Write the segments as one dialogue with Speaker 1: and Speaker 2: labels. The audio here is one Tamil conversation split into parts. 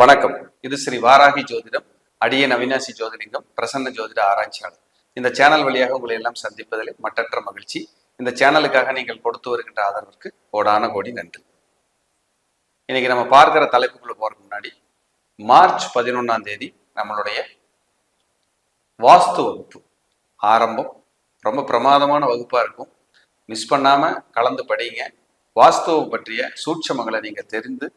Speaker 1: வணக்கம். இது ஸ்ரீ வாராகி ஜோதிடம் அடியன் அவினாசி ஜோதிலிங்கம் பிரசன்ன ஜோதிட ஆராய்ச்சியாளர். இந்த சேனல் வழியாக உங்களை எல்லாம் சந்திப்பதில் மற்றற்ற மகிழ்ச்சி. இந்த சேனலுக்காக நீங்கள் கொடுத்து வருகின்ற ஆதரவிற்கு கோடான கோடி நன்றி. இன்னைக்கு நம்ம பார்க்கிற தலைப்புக்குள்ள போறதுக்கு முன்னாடி மார்ச் பதினொன்னாம் தேதி நம்மளுடைய வாஸ்து வகுப்பு ஆரம்பம். ரொம்ப பிரமாதமான வகுப்பா இருக்கும். மிஸ் பண்ணாம கலந்து படிங்க. வாஸ்துவம் பற்றிய சூட்சமங்களை நீங்க தெரிந்து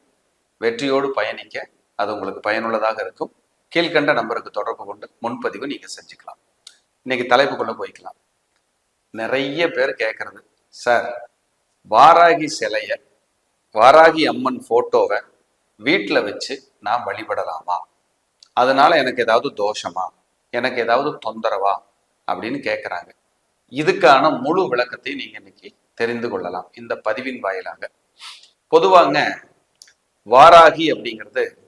Speaker 1: வெற்றியோடு பயணிக்க அது உங்களுக்கு பயனுள்ளதாக இருக்கும். கீழ்கண்ட நம்பருக்கு தொடர்பு கொண்டு முன்பதிவு நீங்க செஞ்சுக்கலாம். இன்னைக்கு தலைப்புக்குள்ள போய்க்கலாம். நிறைய பேர் கேட்கறது சார் வாராகி சிலைய வாராகி அம்மன் போட்டோவை வீட்டில் வச்சு நான் வழிபடலாமா? அதனால எனக்கு ஏதாவது தோஷமா? எனக்கு ஏதாவது தொந்தரவா? அப்படின்னு கேட்குறாங்க இதுக்கான முழு விளக்கத்தை நீங்க இன்னைக்கு தெரிந்து கொள்ளலாம். இந்த பதிவின் வாயிலாக. பொதுவாங்க வாராகி அப்படிங்கிறது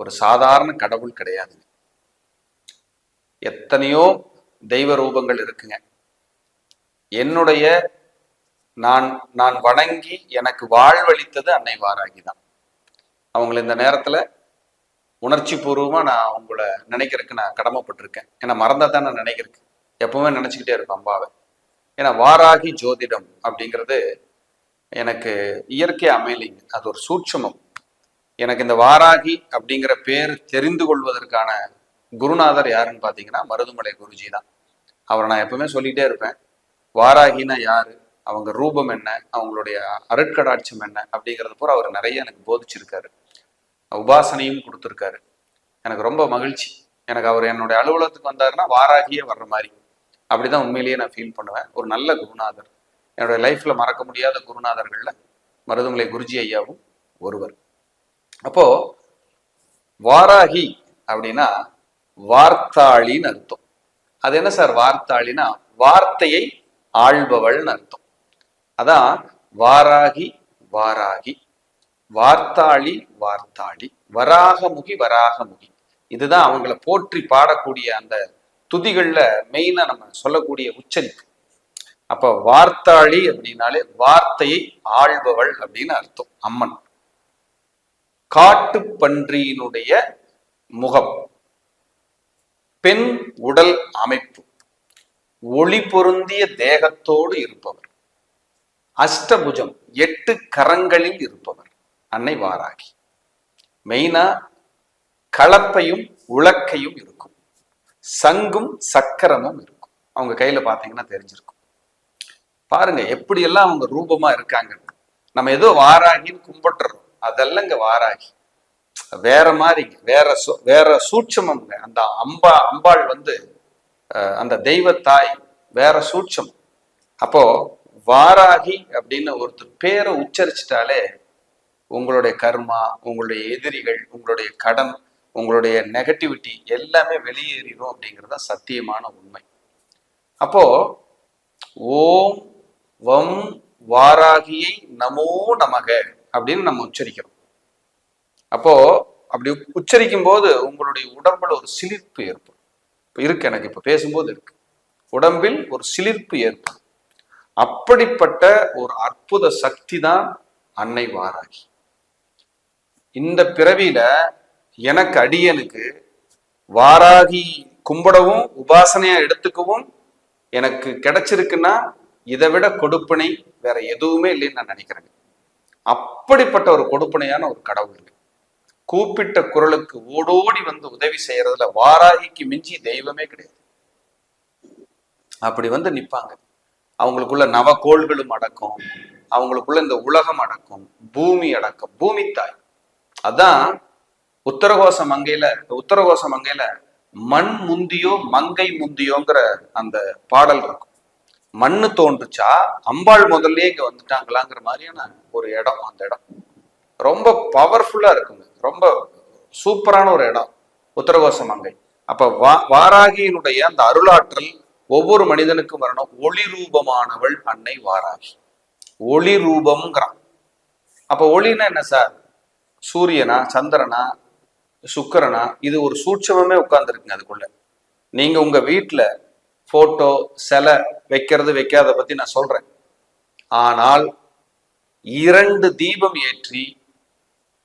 Speaker 1: ஒரு சாதாரண கடவுள் கிடையாது. எத்தனையோ தெய்வ ரூபங்கள் இருக்குங்க. என்னுடைய நான் நான் வணங்கி எனக்கு வாழ்வளித்தது அன்னை வாராகி தான். அவங்கள இந்த நேரத்துல உணர்ச்சி பூர்வமாக நான் அவங்கள நினைக்கிறதுக்கு நான் கடமைப்பட்டிருக்கேன். ஏன்னா மறந்தா தான் நான் நினைக்கிறேன் எப்பவுமே நினைச்சுக்கிட்டே இருப்பேன் அம்பாவை ஏன்னா வாராகி ஜோதிடம் அப்படிங்கிறது எனக்கு இயற்கை அமையலைங்க. அது ஒரு சூட்சமம். எனக்கு இந்த வாராகி அப்படிங்கிற பேர் தெரிந்து கொள்வதற்கான குருநாதர் யாருன்னு பார்த்தீங்கன்னா மருதுமலை குருஜி தான். அவரை நான் எப்பவுமே சொல்லிட்டே இருப்பேன். வாராகினா யாரு? அவங்க ரூபம் என்ன? அவங்களுடைய அருட்கடாட்சம் என்ன? அப்படிங்கிறது பூரா அவர் நிறைய எனக்கு போதிச்சிருக்காரு. உபாசனையும் கொடுத்துருக்காரு. எனக்கு ரொம்ப மகிழ்ச்சி. எனக்கு அவர் என்னுடைய அலுவலகத்துக்கு வந்தாருன்னா வாராகியே வர்ற மாதிரி. அப்படிதான் உண்மையிலேயே நான் ஃபீல் பண்ணுவேன். ஒரு நல்ல குருநாதர். என்னுடைய லைஃப்ல மறக்க முடியாத குருநாதர்கள்ல மருதுமலை குருஜி ஐயாவும் ஒருவர். அப்போ வாராகி அப்படின்னா வார்த்தாளின்னு அர்த்தம். அது என்ன சார் வார்த்தாளினா வார்த்தையை ஆள்பவள்னு அர்த்தம். அதான் வாராகி வாராகி வார்த்தாளி வார்த்தாளி வராகமுகி வராகமுகி. இதுதான் அவங்கள போற்றி பாடக்கூடிய அந்த துதிகள்ல மெயினா நம்ம சொல்லக்கூடிய உச்சரிப்பு. அப்ப வார்த்தாளி அப்படின்னாலே வார்த்தையை ஆள்பவள் அப்படின்னு அர்த்தம் அம்மன். காட்டு பன்றியினுடைய முகம். பெண் உடல் அமைப்பு. ஒளி பொருந்திய தேகத்தோடு இருப்பவர். அஷ்டபுஜம் எட்டு கரங்களில் இருப்பவர். அன்னை வாராகி. மெயினா கலப்பையும் உலக்கையும் இருக்கும். சங்கும் சக்கரமும் இருக்கும். அவங்க கையில பாத்தீங்கன்னா தெரிஞ்சிருக்கும். பாருங்க எப்படியெல்லாம் அவங்க ரூபமா இருக்காங்க நம்ம ஏதோ வாராகின்னு கும்பிட்டுறோம். அதெல்லாம் இங்க வாராகி. வேற மாதிரி வேற சு- வேற சூட்சமம்ங்க அந்த அம்பா அம்பாள் வந்து அந்த தெய்வத்தாய் வேற சூட்சம். அப்போ வாராகி அப்படின்னு ஒருத்தர் பேரை உச்சரிச்சிட்டாலே உங்களுடைய கர்மா உங்களுடைய எதிரிகள் உங்களுடைய கடன் உங்களுடைய நெகட்டிவிட்டி எல்லாமே வெளியேறிடும் அப்படிங்கிறது தான் சத்தியமான உண்மை. அப்போ ஓம் வம் வாராகியை நமோ நமக. அப்படின்னு நம்ம உச்சரிக்கிறோம். அப்போ அப்படி உச்சரிக்கும் போது உங்களுடைய உடம்புல ஒரு சிலிர்ப்பு ஏற்படும். இப்போ இருக்கு எனக்கு இப்போ பேசும்போது இருக்கு. உடம்பில் ஒரு சிலிர்ப்பு ஏற்படும். அப்படிப்பட்ட ஒரு அற்புத சக்தி தான் அன்னை வாராகி. இந்த பிறவியில எனக்கு அடியனுக்கு வாராகி கும்பிடவும் உபாசனையா எடுத்துக்கவும் எனக்கு கிடைச்சிருக்குன்னா இதை விட கொடுப்பினை வேற எதுவுமே இல்லைன்னு நான் நினைக்கிறேங்க. அப்படிப்பட்ட ஒரு கொடுப்பனையான ஒரு கடவுள் கூப்பிட்ட குரலுக்கு ஓடோடி வந்து உதவி செய்யறதுல வாராகிக்கு மிஞ்சி தெய்வமே கிடையாது. அப்படி வந்து நிப்பாங்க. அவங்களுக்குள்ள நவகோள்களும் அடக்கம். அவங்களுக்குள்ள இந்த உலகம் அடக்கம். பூமி அடக்கம். பூமி தாய் அதான் உத்தரகோச மங்கையில உத்தரகோச மங்கையில மண் முந்தியோ மங்கை முந்தியோங்கிற அந்த பாடல் இருக்கும். மண்ணு தோன்றுச்சா? அம்பாள் முதல்ல இங்க வந்துட்டாங்களாங்கிற மாதிரியான ஒரு இடம் அந்த இடம். ரொம்ப பவர்ஃபுல்லா இருக்குங்க. ரொம்ப சூப்பரான ஒரு இடம். உத்தரகோச மங்கை. அப்ப வா வாராகியினுடைய அந்த அருளாற்றல் ஒவ்வொரு மனிதனுக்கும் வரணும். ஒளி ரூபமானவள் அன்னை வாராகி. ஒளி ரூபம்ங்கிறான் அப்ப ஒளின்னா என்ன சார்? சூரியனா சந்திரனா சுக்கரனா? இது ஒரு சூட்சமே உட்கார்ந்துருக்குங்க அதுக்குள்ள. நீங்க உங்க வீட்டுல போட்டோ சிலை வைக்கிறது வைக்காத பத்தி நான் சொல்றேன். ஆனால் இரண்டு தீபம் ஏற்றி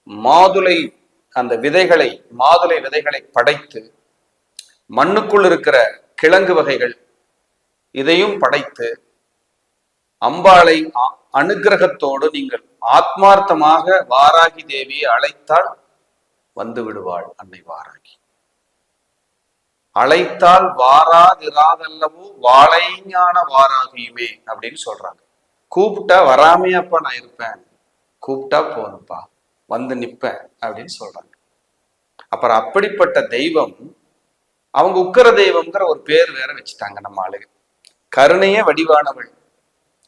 Speaker 1: மாதுளை அந்த விதைகளை மாதுளை விதைகளை படைத்து மண்ணுக்குள் இருக்கிற கிழங்கு வகைகள் இதையும் படைத்து அம்பாளை அனுகிரகத்தோடு அனுக்கிரகத்தோடு நீங்கள் ஆத்மார்த்தமாக வாராகி தேவியை அழைத்தால் வந்து விடுவாள் அன்னை வாராகி. அழைத்தால் வாராதிராதல்லவோ வாழைஞான வாராகியுமே அப்படின்னு சொல்றாங்க. கூப்பிட்டா வராமையாப்பா நான் இருப்பேன். கூப்பிட்டா போதும்ப்பா. வந்து நிற்பேன் அப்படின்னு சொல்றாங்க. அப்புறம் அப்படிப்பட்ட தெய்வம் அவங்க உக்கர தெய்வம்ங்கிற ஒரு பேர் வேற வச்சுட்டாங்க நம்ம ஆளுக கருணையே வடிவானவள்.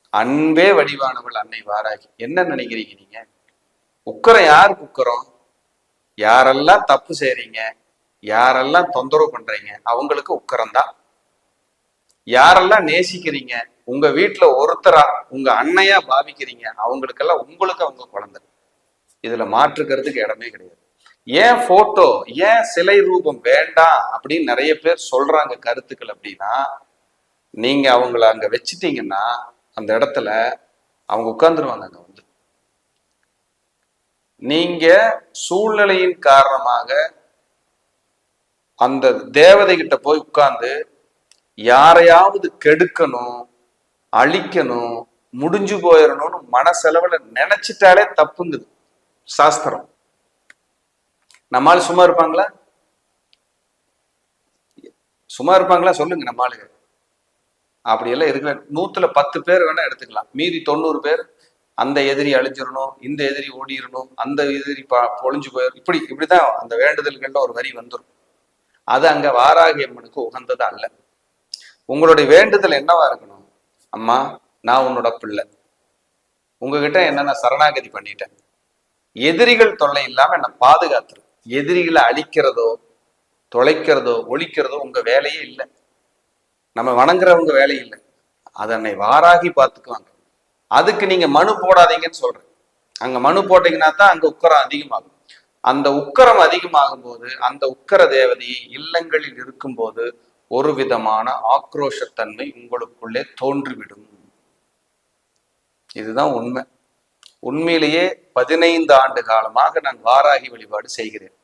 Speaker 1: அன்பே வடிவானவள் அன்னை வாராகி. என்ன நினைக்கிறீங்க நீங்க? உக்கரம் யாருக்கு உக்கரம்? யாரெல்லாம் தப்பு செய்றீங்க? யாரெல்லாம் தொந்தரவு பண்றீங்க அவங்களுக்கு உக்கரம் தான் யாரெல்லாம் நேசிக்கிறீங்க உங்க வீட்டுல ஒருத்தரா உங்க அன்னையா பாவிக்கிறீங்க அவங்களுக்கெல்லாம் உங்களுக்கு அவங்க குழந்தை. இதுல மாற்றுக்கிறதுக்கு இடமே கிடையாது. ஏன் போட்டோ ஏன் சிலை ரூபம் வேண்டாம் அப்படின்னு நிறைய பேர் சொல்றாங்க கருத்துக்கள் அப்படின்னா நீங்க அவங்கள அங்க வச்சிட்டீங்கன்னா அந்த இடத்துல அவங்க உட்கார்ந்துருவாங்க அங்க வந்து. நீங்க சூழ்நிலையின் காரணமாக அந்த தேவதை கிட்ட போய் உட்கார்ந்து யாரையாவது கெடுக்கணும் அழிக்கணும் முடிஞ்சு போயிடணும்னு மனசெலவுல நினைச்சிட்டாலே தப்புங்குது சாஸ்திரம். நம்மால் சும்மா இருப்பாங்களா? சும்மா இருப்பாங்களா? சொல்லுங்க நம்ம ஆளுங்க அப்படியெல்லாம் இருக்க நூத்துல பத்து பேர் வேணா எடுத்துக்கலாம். மீதி தொண்ணூறு பேர் அந்த எதிரி அழிஞ்சிடணும் இந்த எதிரி ஓடிடணும் அந்த எதிரி பொழிஞ்சு போயிடும் இப்படி இப்படிதான் அந்த வேண்டுதல்கள்ல ஒரு வரி வந்துடும் அது அங்க வாராகி அம்மனுக்கு உகந்தது அல்ல. உங்களுடைய வேண்டுதல் என்னவா இருக்கணும்? அம்மா நான் உன்னோட பிள்ளை. உங்ககிட்ட என்ன நான் சரணாகதி பண்ணிட்டேன். எதிரிகள் தொல்லை இல்லாம என்னை பாதுகாத்துரு. எதிரிகளை அழிக்கிறதோ தொலைக்கிறதோ ஒழிக்கிறதோ உங்க வேலையே இல்லை. நம்ம வணங்குறவங்க வேலை இல்லை. அதனை வாராகி பார்த்துக்குவாங்க. அதுக்கு நீங்க மனு போடாதீங்கன்னு சொல்றேன். அங்க மனு போட்டீங்கன்னா தான் அங்க உக்கரம் அதிகமாகும். அந்த உக்கரம் அதிகமாகும் போது அந்த உக்கர தேவதையை இல்லங்களில் இருக்கும்போது ஒரு விதமான ஆக்ரோஷத்தன்மை உங்களுக்குள்ளே தோன்றிவிடும். இதுதான் உண்மை. உண்மையிலேயே பதினைந்து ஆண்டு காலமாக நான் வாராகி வழிபாடு செய்கிறேன்.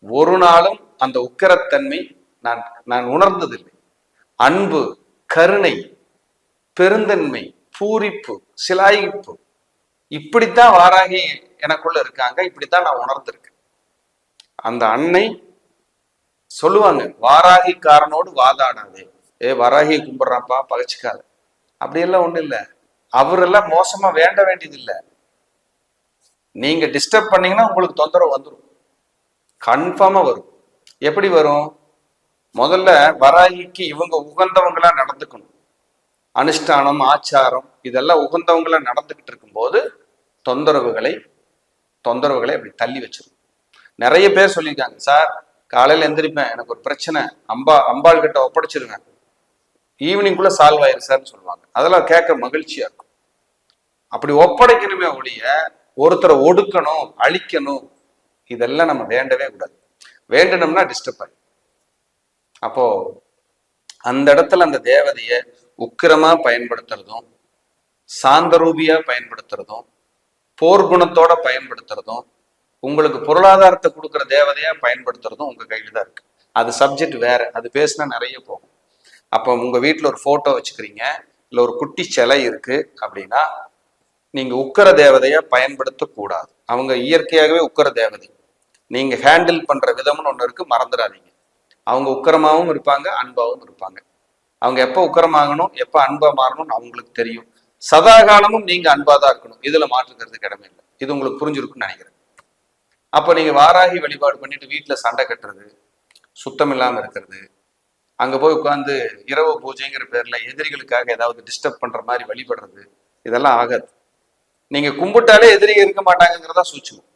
Speaker 1: ஒரு நாளும் அந்த உக்கரத்தன்மை நான் நான் உணர்ந்ததில்லை. அன்பு கருணை பெருந்தன்மை பூரிப்பு சிலாயிப்பு இப்படித்தான் வாராகி எனக்குள்ள இருக்காங்க இப்படித்தான் நான் உணர்ந்திருக்கேன். அந்த அன்னை சொல்லுவாங்க வாராகிக்காரனோடு வாதாடாதே. ஏ வாராகி கும்பிட்றாப்பா பகச்சிக்காத. அப்படியெல்லாம் ஒண்ணும் இல்லை. அவரெல்லாம் மோசமா வேண்ட வேண்டியது இல்லை நீங்க டிஸ்டர்ப் பண்ணீங்கன்னா உங்களுக்கு தொந்தரவு வந்துடும் கன்ஃபார்மா வரும். எப்படி வரும்? முதல்ல வராகிக்கு இவங்க உகந்தவங்களா நடந்துக்கணும். அனுஷ்டானம் ஆச்சாரம் இதெல்லாம் உகந்தவங்களா நடந்துகிட்டு இருக்கும்போது தொந்தரவுகளை தொந்தரவுகளை அப்படி தள்ளி வச்சிரும் நிறைய பேர் சொல்லியிருக்காங்க சார் காலையில் எந்திரிப்பேன் எனக்கு ஒரு பிரச்சனை. அம்பா அம்பாள் கிட்ட ஒப்படைச்சிருவேன் ஈவினிங்குள்ள சால்வ் ஆயிரு சார்னு சொல்லுவாங்க. அதெல்லாம் கேட்க மகிழ்ச்சியா இருக்கும். அப்படி ஒப்படைக்கணுமே ஒழிய ஒருத்தரை ஒடுக்கணும் அழிக்கணும் இதெல்லாம் நம்ம வேண்டவே கூடாது. வேண்டணும்னா டிஸ்டர்ப் ஆகி அப்போ அந்த இடத்துல அந்த தேவதையை உக்கிரமா பயன்படுத்துறதும் சாந்தரூபியா பயன்படுத்துறதும் போர் குணத்தோட பயன்படுத்துறதும் உங்களுக்கு பொருளாதாரத்தை கொடுக்குற தேவதையா பயன்படுத்துறதும் உங்க கையில தான் இருக்கு. அது சப்ஜெக்ட் வேற அது பேசினா நிறைய போகும். அப்போ உங்க வீட்டில் ஒரு போட்டோ வச்சுக்கிறீங்க இல்லை ஒரு குட்டி சிலை இருக்கு அப்படின்னா நீங்க உக்கர தேவதையா பயன்படுத்தக்கூடாது அவங்க இயற்கையாகவே உக்கர தேவதை. நீங்க ஹேண்டில் பண்ற விதம்னு ஒன்று இருக்கு மறந்துடாதீங்க. அவங்க உக்கரமாகவும் இருப்பாங்க அன்பாகவும் இருப்பாங்க. அவங்க எப்போ உக்கரமாகணும் எப்போ அன்பா மாறணும்னு அவங்களுக்கு தெரியும். சதா காலமும் நீங்க அன்பா தான் இருக்கணும் இதுல மாற்றுக்கிறதுக்கு இடமே இல்லை. இது உங்களுக்கு புரிஞ்சிருக்கும்னு நினைக்கிறேன். அப்போ நீங்க வாராகி வழிபாடு பண்ணிட்டு வீட்டுல சண்டை கட்டுறது சுத்தம் இல்லாம இருக்கிறது அங்க போய் உட்காந்து இரவு பூஜைங்கிற பேர்ல எதிரிகளுக்காக ஏதாவது டிஸ்டர்ப் பண்ற மாதிரி வழிபடுறது இதெல்லாம் ஆகாது. நீங்க கும்பிட்டாலே எதிரி இருக்க மாட்டாங்கிறதா சூச்சுவோம்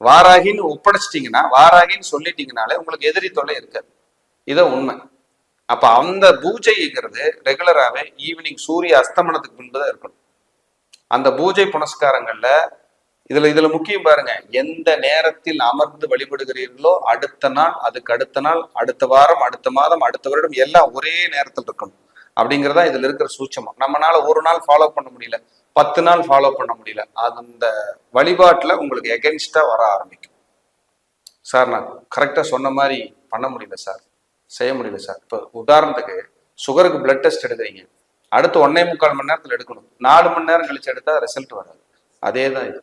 Speaker 1: வாராகின்னு ஒப்படைச்சிட்டீங்கன்னா வாராகின்னு சொல்லிட்டீங்கனாலே உங்களுக்கு எதிரி தொல்லை இருக்காது. இதான் உண்மை. அப்ப அந்த பூஜைங்கிறது ரெகுலராகவே ஈவினிங் சூரிய அஸ்தமனத்துக்கு முன்பு தான் இருக்கணும். அந்த பூஜை புனஸ்காரங்கள்ல இதுல இதுல முக்கியம் பாருங்க எந்த நேரத்தில் அமர்ந்து வழிபடுகிறீர்களோ அடுத்த நாள் அதுக்கு அடுத்த நாள் அடுத்த வாரம் அடுத்த மாதம் அடுத்த வருடம் எல்லாம் ஒரே நேரத்தில் இருக்கணும். அப்படிங்கிறதா இதுல இருக்கிற சூட்சமம். நம்மளால ஒரு நாள் ஃபாலோ பண்ண முடியல பத்து நாள் ஃபாலோ பண்ண முடியல அந்த வழிபாட்டுல உங்களுக்கு எகென்ஸ்டா வர ஆரம்பிக்கும். சார் நான் கரெக்டாக சொன்ன மாதிரி பண்ண முடியல சார். செய்ய முடியல சார். இப்போ உதாரணத்துக்கு சுகருக்கு பிளட் டெஸ்ட் எடுக்கிறீங்க. அடுத்து ஒன்னே முக்கால் மணி நேரத்தில் எடுக்கணும். நாலு மணி நேரம் கழிச்சு எடுத்தால் ரிசல்ட் வராது. அதே தான் இது.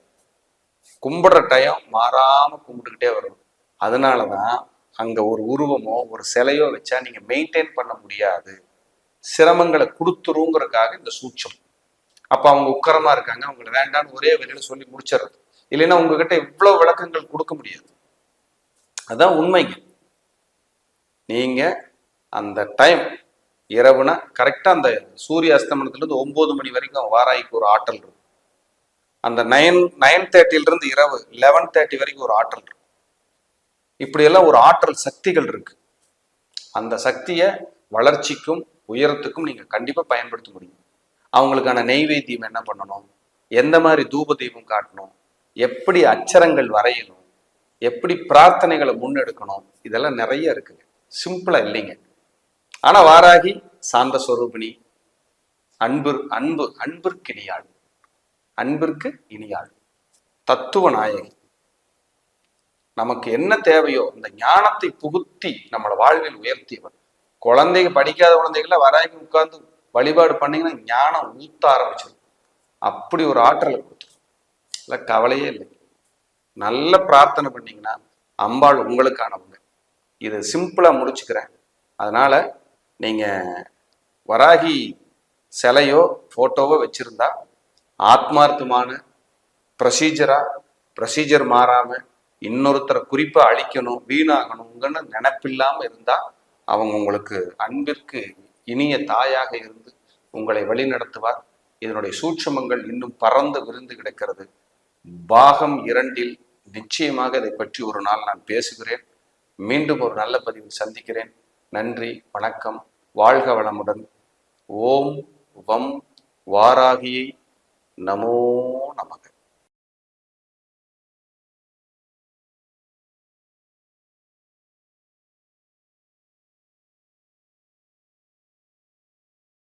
Speaker 1: கும்பிடுற டயம் மாறாமல் கும்பிட்டுக்கிட்டே வரும் அதனால தான் அங்கே ஒரு உருவமோ ஒரு சிலையோ வச்சா நீங்கள் மெயின்டைன் பண்ண முடியாது. சிரமங்களை கொடுத்துருங்கிறதுக்காக இந்த சூட்சம். அப்போ அவங்க உக்கரமாக இருக்காங்க. அவங்களை வேண்டான்னு ஒரே வழியில சொல்லி முடிச்சிடுறது. இல்லைன்னா உங்ககிட்ட இவ்வளோ விளக்கங்கள் கொடுக்க முடியாது. அதான் உண்மைங்க. நீங்கள் அந்த டைம் இரவுனா கரெக்டாக அந்த சூரிய அஸ்தமனத்துலேருந்து ஒம்பது மணி வரைக்கும் வாராய்க்கு ஒரு ஆற்றல் இருக்கும். அந்த நைன் நைன் தேர்ட்டியிலிருந்து இரவு லெவன் தேர்ட்டி வரைக்கும் ஒரு ஆற்றல் இருக்கும். இப்படியெல்லாம் ஒரு ஆற்றல் சக்திகள் இருக்கு. அந்த சக்தியை வளர்ச்சிக்கும் உயரத்துக்கும் நீங்கள் கண்டிப்பாக பயன்படுத்த முடியும். அவங்களுக்கான நெய்வேத்தியம் என்ன பண்ணணும்? எந்த மாதிரி தூப தீபம் காட்டணும்? எப்படி அச்சரங்கள் வரையணும்? எப்படி பிரார்த்தனைகளை முன்னெடுக்கணும்? இதெல்லாம் நிறைய இருக்குங்க. சிம்பிளா இல்லைங்க. ஆனா வாராகி சாந்த ஸ்வரூபிணி அன்பு அன்பு அன்பிற்கு இனியாள் அன்பிற்கு இனியாள் தத்துவ நாயகி. நமக்கு என்ன தேவையோ அந்த ஞானத்தை புகுத்தி நம்மளை வாழ்வில் உயர்த்தியவர். குழந்தைங்க படிக்காத குழந்தைகள வராகி உட்கார்ந்து வழிபாடு பண்ணீங்கன்னா ஞானம் ஊத்த ஆரம்பிச்சிடும். அப்படி ஒரு ஆற்றலை கொடுத்துரும். இல்லை கவலையே இல்லை. நல்ல பிரார்த்தனை பண்ணீங்கன்னா அம்பாள் உங்களுக்கானவங்க. இது சிம்பிளாக முடிச்சுக்கிறேன். அதனால் நீங்கள் வராகி சிலையோ ஃபோட்டோவோ வச்சுருந்தா ஆத்மார்த்தமான ப்ரொசீஜராக ப்ரொசீஜர் மாறாமல் இன்னொருத்தரை குறிப்பாக அழிக்கணும் வீணாகணுங்கன்னு நினப்பில்லாமல் இருந்தால் அவங்க உங்களுக்கு அன்பிற்கு இனிய தாயாக இருந்து உங்களை வழிநடத்துவார். இதனுடைய சூட்சமங்கள் இன்னும் பறந்து விருந்து கிடக்கிறது. பாகம் இரண்டில் நிச்சயமாக இதை பற்றி ஒரு நாள் நான் பேசுகிறேன். மீண்டும் ஒரு நல்ல பதிவில் சந்திக்கிறேன். நன்றி வணக்கம் வாழ்க வளமுடன். ஓம் வம் வாராகியை. நமோ நமக.